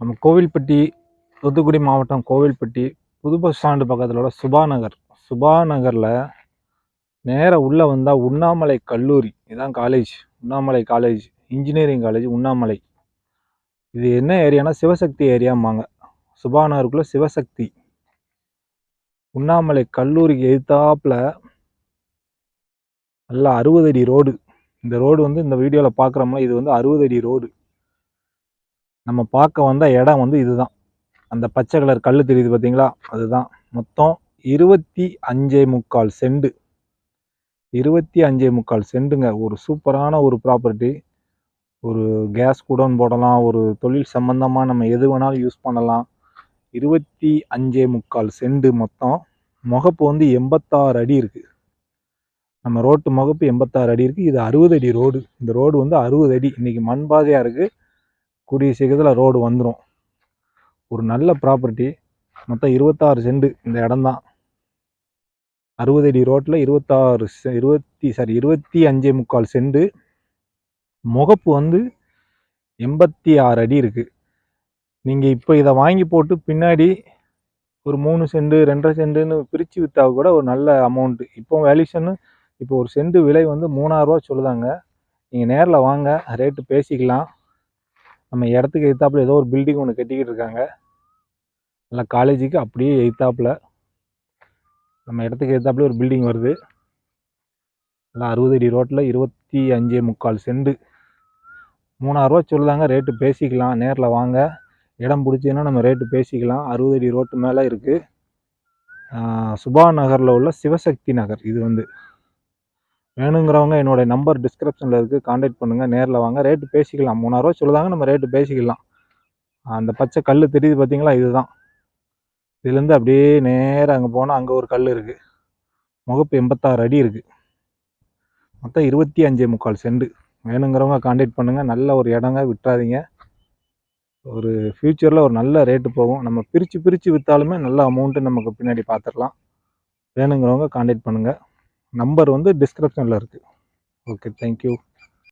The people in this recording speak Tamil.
நம்ம கோவில்பட்டி தூத்துக்குடி மாவட்டம் கோவில்பட்டி புது பஸ் ஸ்டாண்டு பக்கத்தில் உள்ள சுபா நகர் சுபா நகரில் நேராக உள்ளே வந்தால் உண்ணாமலை கல்லூரி. இதுதான் college Unnamalai college engineering college Unnamalai. இது என்ன ஏரியானா சிவசக்தி ஏரியாம்பாங்க சுபா நகருக்குள்ளே சிவசக்தி. உண்ணாமலை கல்லூரிக்கு எதிர்த்தாப்பில் நல்லா அறுபது அடி ரோடு இந்த ரோடு வந்து இந்த வீடியோவில் பார்க்குறோம்னா இது வந்து அறுபது அடி ரோடு நம்ம பார்க்க வந்த இடம் வந்து இதுதான். அந்த பச்சை கலர் கல் தெரியுது பார்த்தீங்களா? அதுதான். மொத்தம் இருபத்தி அஞ்சே முக்கால் செண்டு. இருபத்தி அஞ்சே முக்கால் செண்டுங்க. ஒரு சூப்பரான ஒரு ப்ராப்பர்ட்டி. ஒரு கேஸ் கூடன்னு போடலாம். ஒரு தொழில் சம்பந்தமாக நம்ம எது வேணாலும் யூஸ் பண்ணலாம். இருபத்தி அஞ்சே முக்கால் செண்டு மொத்தம். முகப்பு வந்து எண்பத்தாறு அடி இருக்குது நம்ம ரோட்டு முகப்பு எண்பத்தாறு அடி இருக்குது இது அறுபது அடி ரோடு. இந்த ரோடு வந்து அறுபது அடி. இன்றைக்கி மண் பாதையாக இருக்குது கூடிய சீக்கிரத்தில் ரோடு வந்துடும் ஒரு நல்ல ப்ராப்பர்ட்டி மொத்தம் இருபத்தாறு செண்டு இந்த இடம்தான். அறுபது அடி ரோட்டில் இருபத்தாறு செ இருபத்தி சாரி இருபத்தி அஞ்சே முக்கால் செண்டு முகப்பு வந்து எண்பத்தி ஆறு அடி இருக்குது நீங்கள் இப்போ இதை வாங்கி போட்டு பின்னாடி ஒரு மூணு செண்டு ரெண்டரை செண்டுன்னு பிரித்து விற்றா கூட ஒரு நல்ல அமௌண்ட்டு இப்போ வேல்யூஷன்னு இப்போ ஒரு செண்டு விலை வந்து மூணாயிரரூவா சொல்லுதாங்க. நீங்கள் நேரில் வாங்க ரேட்டு பேசிக்கலாம். நம்ம இடத்துக்கு எதிர்த்தாப்புல ஏதோ ஒரு பில்டிங் ஒன்று கட்டிக்கிட்டு இருக்காங்க. நல்லா காலேஜுக்கு அப்படியே எதிர்த்தாப்புல நம்ம இடத்துக்கு எதிர்த்தாப்புல ஒரு பில்டிங் வருது. நல்லா அறுபது அடி ரோட்டில் இருபத்தி அஞ்சே முக்கால் செண்டு மூணாயிரரூவா சொல்லுதாங்க ரேட்டு பேசிக்கலாம். நேரில் வாங்க. இடம் பிடிச்சின்னா நம்ம ரேட்டு பேசிக்கலாம். அறுபது அடி ரோட்டு மேலே இருக்குது சுபா நகரில் உள்ள சிவசக்தி நகர் இது வந்து. வேணுங்கிறவங்க என்னோடய நம்பர் டிஸ்கிரிப்ஷனில் இருக்குது காண்டாக்ட் பண்ணுங்கள் நேரில் வாங்க. ரேட்டு பேசிக்கலாம். மூணாயிரரூவா சொல்லுதாங்க நம்ம ரேட்டு பேசிக்கலாம். அந்த பச்சை கல் தெரியுது பார்த்தீங்களா இதுதான். இதுலேருந்து அப்படியே நேராக அங்கே போனால் அங்கே ஒரு கல் இருக்குது முகப்பு எண்பத்தாறு அடி இருக்குது மொத்தம் இருபத்தி அஞ்சே முக்கால் செண்டு வேணுங்கிறவங்க காண்டாக்ட் பண்ணுங்கள் நல்ல ஒரு இடங்க விட்டுறாதீங்க ஒரு ஃப்யூச்சரில் ஒரு நல்ல ரேட்டு போகும். நம்ம பிரித்து பிரித்து விற்றாலுமே நல்ல அமௌண்ட்டு நமக்கு பின்னாடி பார்த்துடலாம் வேணுங்கிறவங்க காண்டாக்ட் பண்ணுங்கள் நம்பர் வந்து டிஸ்கிரிப்ஷனில் இருக்குது ஓகே தேங்க்யூ